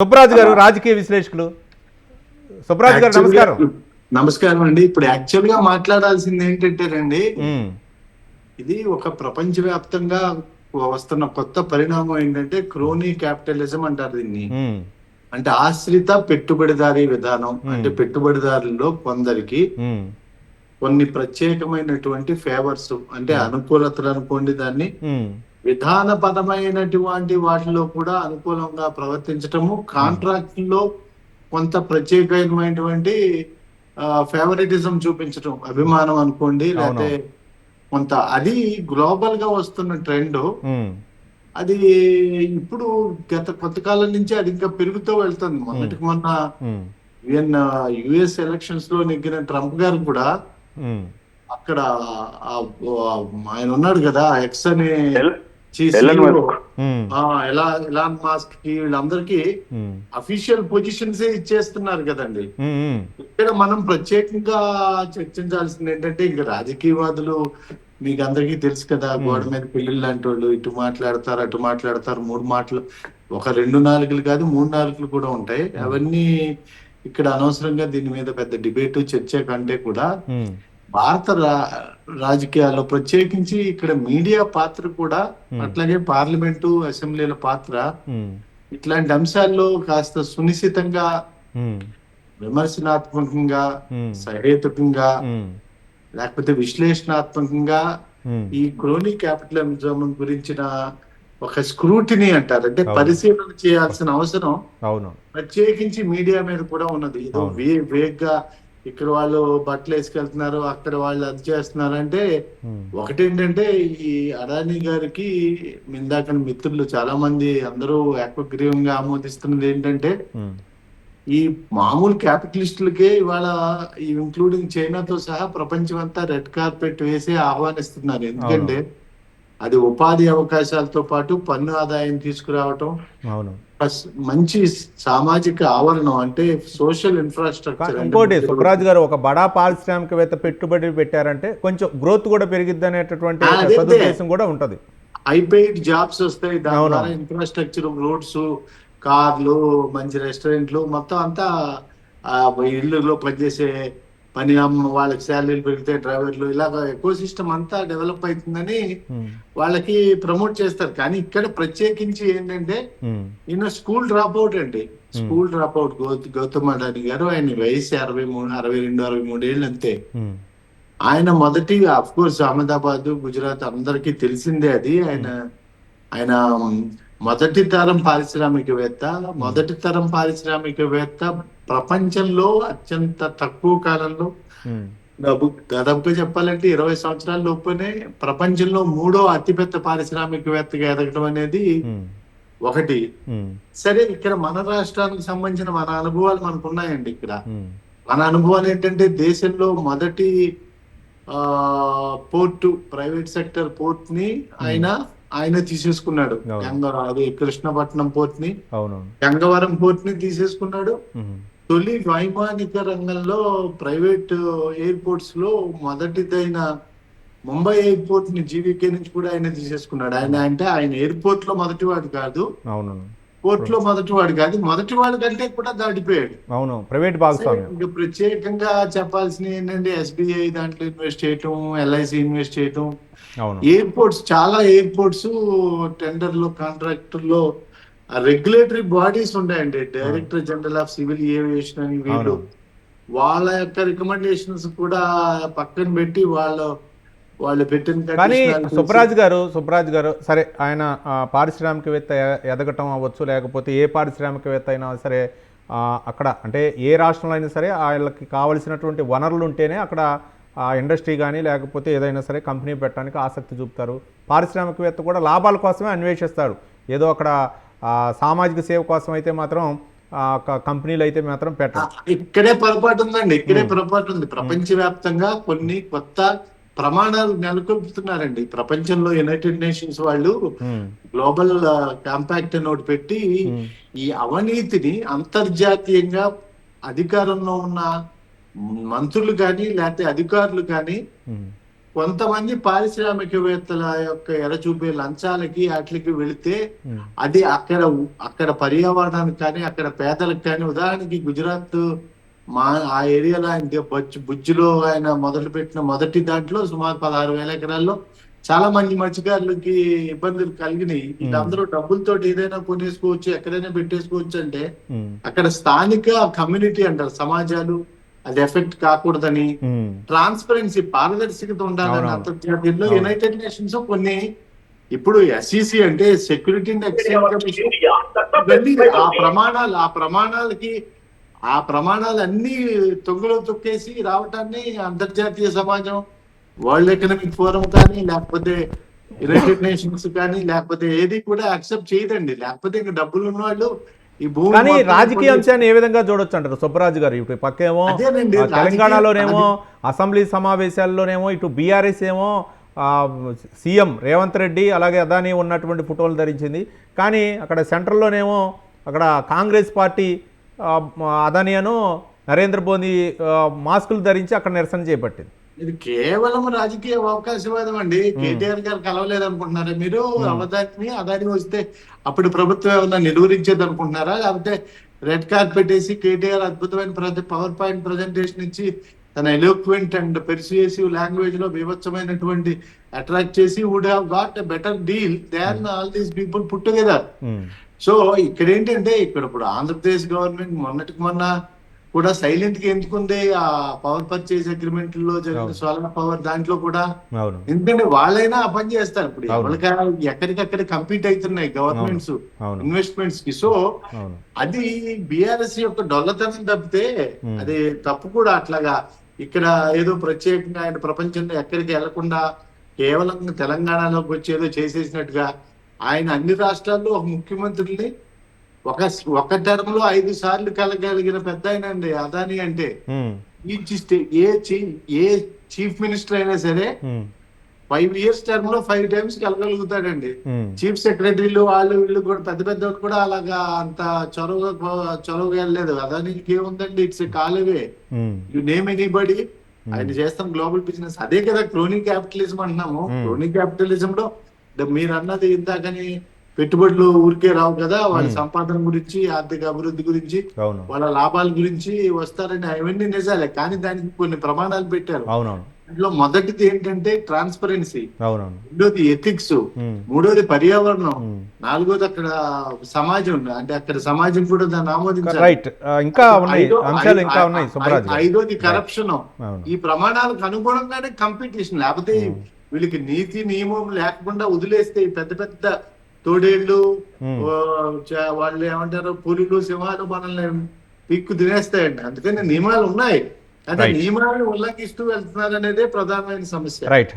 సుబ్రాజ్ గారు రాజకీయ విశ్లేషకులు. సుబ్రాజ్ గారు నమస్కారం. నమస్కారం అండి. ఇప్పుడు యాక్చువల్గా మాట్లాడాల్సింది ఉమ్, ఇది ఒక ప్రపంచవ్యాప్తంగా వస్తున్న కొత్త పరిణామం ఏంటంటే క్రోనీ క్యాపిటలిజం అంటారు దీన్ని. అంటే ఆశ్రిత పెట్టుబడిదారీ విధానం అంటే పెట్టుబడిదారుల్లో కొందరికి కొన్ని ప్రత్యేకమైనటువంటి ఫేవర్స్ అంటే అనుకూలతలు అనుకోండి దాన్ని. విధానపరమైనటువంటి వాటిలో కూడా అనుకూలంగా ప్రవర్తించటము కాంట్రాక్ట్లో కొంత ప్రత్యేకమైనటువంటి ఫేవరెటిజం చూపించటం అభిమానం అనుకోండి లేకపోతే కొంత అది గ్లోబల్గా వస్తున్న ట్రెండ్ అది ఇప్పుడు గత కొంతకాలం నుంచి అది ఇంకా పెరుగుతూ వెళ్తుంది. మొన్నటికి మొన్న ఈవెన్ యుఎస్ ఎలక్షన్స్లో నెగ్గిన ట్రంప్ గారు కూడా అక్కడ ఆయన ఉన్నాడు కదా ఎక్స్ అనే ఎల్- ఎలన్. మస్క్. ఉమ్, ఆ, ఎలా ఎలాన్ మాస్క్కి వీళ్ళందరికీ అఫీషియల్ పొజిషన్స్ ఇచ్చేస్తున్నారు కదండి. ఇక్కడ మనం ప్రత్యేకంగా చర్చించాల్సింది ఏంటంటే ఇక రాజకీయవాదులు మీకు అందరికీ తెలుసు కదా గోడ మీద పిల్లలు లాంటి వాళ్ళు ఇటు మాట్లాడతారు అటు మాట్లాడతారు మూడు మాటలు. ఒక రెండు నాలుగులు కాదు మూడు నాలుగులు కూడా ఉంటాయి. అవన్నీ ఇక్కడ అనవసరంగా దీని మీద పెద్ద డిబేట్ చర్చ కంటే కూడా భారత రాజకీయాల్లో ప్రత్యేకించి ఇక్కడ మీడియా పాత్ర కూడా అట్లాగే పార్లమెంటు అసెంబ్లీల పాత్ర ఇట్లాంటి అంశాల్లో కాస్త సునిశ్చితంగా విమర్శనాత్మకంగా సహేతుకంగా లేకపోతే విశ్లేషణాత్మకంగా ఈ క్రోనీ క్యాపిటలిజం గురించిన ఒక స్క్రూటినీ అంటారు. అంటే. పరిశీలన చేయాల్సిన అవసరం అవును. ప్రత్యేకించి మీడియా మీద కూడా ఉన్నది. వే వేగ్గా ఇక్కడ వాళ్ళు బట్టలు వేసుకెళ్తున్నారు అక్కడ వాళ్ళు అది చేస్తున్నారు అంటే ఒకటేంటంటే ఈ అదానీ గారికి ఇందాక మిత్రులు చాలా మంది అందరూ ఏకగ్రీవంగా ఆమోదిస్తున్నది ఏంటంటే ఈ మామూలు క్యాపిటలిస్టులకే ఇవాళ ఇంక్లూడింగ్ చైనాతో సహా ప్రపంచం అంతా రెడ్ కార్పెట్ వేసి ఆహ్వానిస్తున్నారు. ఎందుకంటే అది ఉపాధి అవకాశాలతో పాటు పన్ను ఆదాయం తీసుకురావటం అవును. ప్లస్ మంచి సామాజిక ఆవరణం అంటే సోషల్ ఇన్ఫ్రాస్ట్రక్చర్ ఇంకోటి సుబ్రాజ్ గారు ఒక బడా పారిశ్రామికవేత్త పెట్టుబడి పెట్టారంటే కొంచెం గ్రోత్ కూడా పెరిగిద్ది అనేటటువంటి సదుద్దేశం కూడా ఉంటది. హైపెయిడ్ జాబ్స్ వస్తాయి దాని. ద్వారా ఇన్ఫ్రాస్ట్రక్చర్ రోడ్స్ కార్లు మంచి రెస్టారెంట్లు మొత్తం అంతా ఇళ్ళలో పనిచేసే పని వాళ్ళకి శాలరీలు పెరిగితే డ్రైవర్లు ఇలాగ ఎకో సిస్టమ్ అంతా డెవలప్ అవుతుందని ఉమ్, వాళ్ళకి ప్రమోట్ చేస్తారు. కానీ ఇక్కడ ప్రత్యేకించి ఏంటంటే ఉమ్, ఈయన స్కూల్ డ్రాప్ అవుట్ అండి. School drop out Gautam Adani garu ఆయన వయసు అరవై మూడు అరవై రెండు అరవై మూడు ఏళ్ళు అంతే. ఉమ్, ఆయన మొదటి అఫ్ కోర్స్ అహ్మదాబాద్ గుజరాత్ అందరికీ తెలిసిందే అది. ఆయన ఆయన మొదటి తరం పారిశ్రామికవేత్త మొదటి తరం పారిశ్రామికవేత్త ప్రపంచంలో అత్యంత తక్కువ కాలంలో దాదాపుగా చెప్పాలంటే ఇరవై సంవత్సరాల లోపునే ప్రపంచంలో మూడో అతిపెద్ద పారిశ్రామికవేత్తగా ఎదగడం అనేది ఉమ్, ఒకటి. ఉమ్, సరే ఇక్కడ మన రాష్ట్రానికి సంబంధించిన మన అనుభవాలు మనకు ఉన్నాయండి ఇక్కడ మన అనుభవాలు ఏంటంటే దేశంలో మొదటి ఆ పోర్టు ప్రైవేట్ సెక్టర్ పోర్ట్ని ఆయన ఆయన తీసేసుకున్నాడు. అవును. గంగ అది కృష్ణపట్నం పోర్ట్ని గంగవరం పోర్ట్ని తీసేసుకున్నాడు తొలి వైమానిక రంగంలో ప్రైవేట్ ఎయిర్పోర్ట్స్లో మొదటిదైన ముంబై ఎయిర్పోర్ట్ని జీవీకే నుంచి కూడా ఆయన తీసేసుకున్నాడు. ఆయన అంటే ఆయన ఎయిర్పోర్ట్లో మొదటివాడు కాదు. అవును. పోర్ట్లో మొదటివాడు కాదు. మొదటివాడు కంటే కూడా దాటిపోయాడు. అవును. ప్రైవేట్ భాగస్వామ్యం. ఇంకా ప్రత్యేకంగా చెప్పాల్సిన ఏంటంటే ఎస్బీఐ దాంట్లో ఇన్వెస్ట్ చేయటం ఎల్ఐసి ఇన్వెస్ట్ చేయటం. ఎయిర్పోర్ట్స్ చాలా ఎయిర్పోర్ట్స్ టెండర్లో కాంట్రాక్టర్లో రెగ్యులేటరీ బాడీస్ ఉంటాయండి. Director general of civil aviation అని వీళ్ళు. వాళ్ళ యొక్క రికమెండేషన్స్ కూడా పక్కన పెట్టి వాళ్ళ వాళ్ళు పెట్టిన కానీ సుబ్రాజ్ గారు సుబ్రాజ్ గారు సరే ఆయన ఆ, పారిశ్రామికవేత్త ఎదగటం అవ్వచ్చు లేకపోతే ఏ పారిశ్రామికవేత్త అయినా సరే ఆ, అక్కడ అంటే ఏ రాష్ట్రంలో అయినా సరే వాళ్ళకి కావలసినటువంటి వనరులు ఉంటేనే అక్కడ ఆ ఇండస్ట్రీ కానీ లేకపోతే ఏదైనా సరే కంపెనీ పెట్టడానికి ఆసక్తి చూపుతారు. పారిశ్రామికవేత్త కూడా లాభాల కోసమే అన్వేషిస్తాడు. ఏదో అక్కడ ఆ, సామాజిక సేవ కోసం అయితే మాత్రం కంపెనీలు అయితే మాత్రం ఆ, పెట్టరు ఇక్కడే పొరపాటు ఉందండి ఇక్కడే పొరపాటు ఉంది. ప్రపంచవ్యాప్తంగా కొన్ని కొత్త ప్రమాణాలు నెలకొల్పుతున్నారండి. ప్రపంచంలో యునైటెడ్ నేషన్స్ వాళ్ళు గ్లోబల్ కాంపాక్ట్ ఒకటి పెట్టి ఈ అవినీతిని అంతర్జాతీయంగా అధికారంలో ఉన్న మంత్రులు కానీ లేకపోతే అధికారులు కానీ కొంతమంది పారిశ్రామికవేత్తల యొక్క ఎరచూపే లంచాలకి వాటికి వెళితే అది అక్కడ అక్కడ పర్యావరణానికి కానీ అక్కడ పేదలకు కానీ ఉదాహరణకి గుజరాత్ మా ఆ ఏరియాలో ఆయన బుజ్జిలో ఆయన మొదలు పెట్టిన మొదటి దాంట్లో సుమారు పదహారు వేల ఎకరాల్లో చాలా మంది మత్స్యకారులకి ఇబ్బందులు కలిగినాయి. వీళ్ళందరూ డబ్బులతో ఏదైనా కొనేసుకోవచ్చు ఎక్కడైనా పెట్టేసుకోవచ్చు అంటే అక్కడ స్థానిక కమ్యూనిటీ అంటారు సమాజాలు అది ఎఫెక్ట్ కాకూడదని ఉమ్, ట్రాన్స్పరెన్సీ పారదర్శకత ఉండాలని. అంతర్జాతీయంలో. యునైటెడ్ నేషన్స్ కొన్ని ఇప్పుడు ఎస్ఈసి అంటే సెక్యూరిటీ ఆ ప్రమాణాలు ఆ ప్రమాణాలకి ఆ ప్రమాణాలు అన్ని తొంగలో తొక్కేసి రావటాన్ని అంతర్జాతీయ సమాజం వరల్డ్ ఎకనామిక్ ఫోరం కానీ లేకపోతే యునైటెడ్ నేషన్స్ కానీ లేకపోతే ఏది కూడా యాక్సెప్ట్ చేయదండి లేకపోతే ఇంకా డబ్బులు ఉన్న వాళ్ళు ఈ భూమి కానీ రాజకీయ అంశాన్ని ఏ విధంగా చూడొచ్చు అంటారు సుబ్బరాజు గారు ఇటు పక్కేమో తెలంగాణలోనేమో అసెంబ్లీ సమావేశాల్లోనేమో ఇటు బీఆర్ఎస్ ఏమో సీఎం రేవంత్ రెడ్డి అలాగే అదాని ఉన్నటువంటి ఫోటోలు ధరించింది. కానీ అక్కడ సెంట్రల్లోనేమో అక్కడ కాంగ్రెస్ పార్టీ ఆ, అదాని అను నరేంద్ర మోదీ మాస్కులు ధరించి అక్కడ నిరసన చేపట్టింది. ఇది కేవలం రాజకీయ అవకాశవాదం అండి. కేటీఆర్ గారు కలవలేదు అనుకుంటున్నారా మీరు అవదాని అదాని వస్తే అప్పుడు ప్రభుత్వం ఏమన్నా నిలువరించేది అనుకుంటున్నారా లేకపోతే రెడ్ కార్పెట్ వేసి కేటీఆర్ అద్భుతమైన పవర్ పాయింట్ ప్రజెంటేషన్ ఇచ్చి తన ఎలోక్వెంట్ అండ్ పెర్సుయేసివ్ లాంగ్వేజ్లో బీభత్సమైనటువంటి అట్రాక్ట్ చేసి would have got a better deal than all these people put together. Um, so ఇక్కడ ఏంటంటే ఇక్కడ ఇప్పుడు ఆంధ్రప్రదేశ్ గవర్నమెంట్ మొన్నటికి మొన్న కూడా సైలెంట్గా ఎందుకుంది? ఆ పవర్ పర్చేజ్ అగ్రిమెంట్లో జరిగిన. సోలార్ పవర్ దాంట్లో కూడా ఎందుకంటే వాళ్ళైనా ఆ పని చేస్తారు ఇప్పుడు. ఎవరికి ఎక్కడికక్కడ కంపీట్ అవుతున్నాయి గవర్నమెంట్స్ ఇన్వెస్ట్మెంట్స్కి. సో అది బిఆర్ఎస్ యొక్క డొల్లతనం తప్పితే. అది తప్పు కూడా అట్లాగా ఇక్కడ ఏదో ప్రత్యేకంగా ఆయన ప్రపంచంలో ఎక్కడికి వెళ్ళకుండా కేవలం తెలంగాణలోకి వచ్చి ఏదో చేసేసినట్టుగా ఆయన అన్ని రాష్ట్రాల్లో ఒక ముఖ్యమంత్రిని ఒక ఒక టర్మ్లో ఐదు సార్లు కలగలిగిన పెద్ద ఆయన అండి అదాని అంటే ఏ చీఫ్ ఏ చీఫ్ మినిస్టర్ అయినా సరే ఫైవ్ ఇయర్స్ టర్మ్లో ఫైవ్ టైమ్స్ కలగలుగుతాడండి. చీఫ్ సెక్రటరీలు వాళ్ళు వీళ్ళు కూడా పెద్ద పెద్ద కూడా అలాగా అంత చొరవగా చొరవగా వెళ్ళలేదు అదానికి ఏముందండి ఇట్స్ కాలువే. You name anybody. ఆయన చేస్తాం గ్లోబల్ బిజినెస్. అదే కదా క్రోనీ క్యాపిటలిజం అంటున్నాము. Hmm. క్రోనీ క్యాపిటలిజం లో మీరు అన్నది ఇందాకని పెట్టుబడులు ఊరికే రావు కదా వాళ్ళ. సంపాదన గురించి ఆర్థిక అభివృద్ధి గురించి వాళ్ళ లాభాల గురించి వస్తారని అవన్నీ నిజాలే కానీ దానికి కొన్ని ప్రమాణాలు పెట్టారు. అందులో మొదటిది ఏంటంటే ట్రాన్స్పరెన్సీ. రెండోది ఎథిక్స్. మూడోది పర్యావరణం. నాలుగోది అక్కడ సమాజం. అంటే అక్కడ సమాజం కూడా దాన్ని ఆమోదించాలి. ఐదోది కరప్షన్ ఈ ప్రమాణాలకు అనుగుణంగానే కంపిటీషన్ లేకపోతే వీళ్ళకి నీతి నియమం లేకుండా వదిలేస్తే పెద్ద పెద్ద తోడేళ్ళు వాళ్ళు ఏమంటారు పులులు సింహాలు మనల్ని పిక్కు తినేస్తాయండి. అందుకని నియమాలు ఉన్నాయి. అదే Right. నియమాలను ఉల్లంఘిస్తూ వెళ్తున్నారు అనేదే ప్రధానమైన సమస్య. రైట్